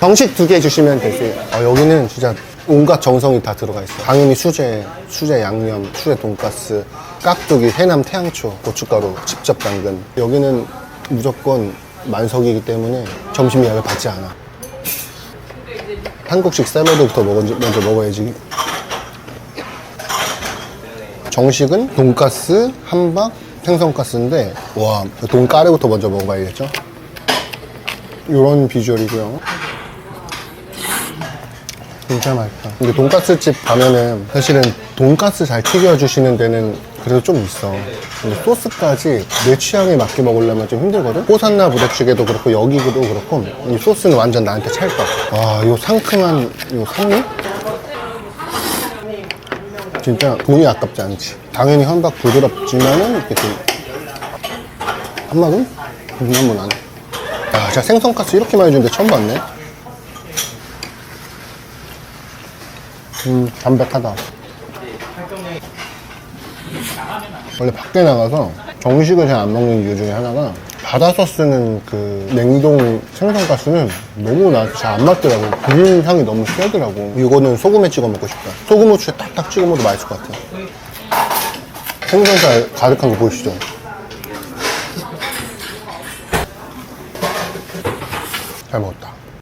정식 두 개 주시면 되세요. 아, 여기는 진짜 온갖 정성이 다 들어가 있어요. 당연히 수제, 수제 양념, 수제 돈가스, 깍두기, 해남 태양초, 고춧가루 직접 담근. 여기는 무조건 만석이기 때문에 점심 예약을 받지 않아. 한국식 샐러드부터 먹어, 먼저 먹어야지. 정식은 돈가스, 함박, 생선가스인데 와 돈가루부터 먼저 먹어봐야겠죠? 이런 비주얼이고요. 진짜 맛있다. 근데 돈가스 집 가면은 사실은 돈가스 잘 튀겨주시는 데는 그래도 좀 있어. 근데 소스까지 내 취향에 맞게 먹으려면 좀 힘들거든? 호산나 부대찌개도 그렇고 여기도 그렇고 이 소스는 완전 나한테 찰떡. 와, 이 상큼한 이 산미? 진짜 돈이 아깝지 않지. 당연히 한박 부드럽지만은 이렇게 좀 한박은 한번 안 해. 아, 진짜 생선가스 이렇게 많이 주는데 처음 봤네. 음, 담백하다. 원래 밖에 나가서 정식을 잘 안 먹는 이유 중에 하나가 받아서 쓰는 그 냉동 생선가스는 너무 나 잘 안 맞더라고. 비린 향이 너무 세더라고. 이거는 소금에 찍어 먹고 싶다. 소금 후추에 딱딱 찍어 먹어도 맛있을 것 같아. 생선살 가득한 거 보이시죠? 잘 먹었다.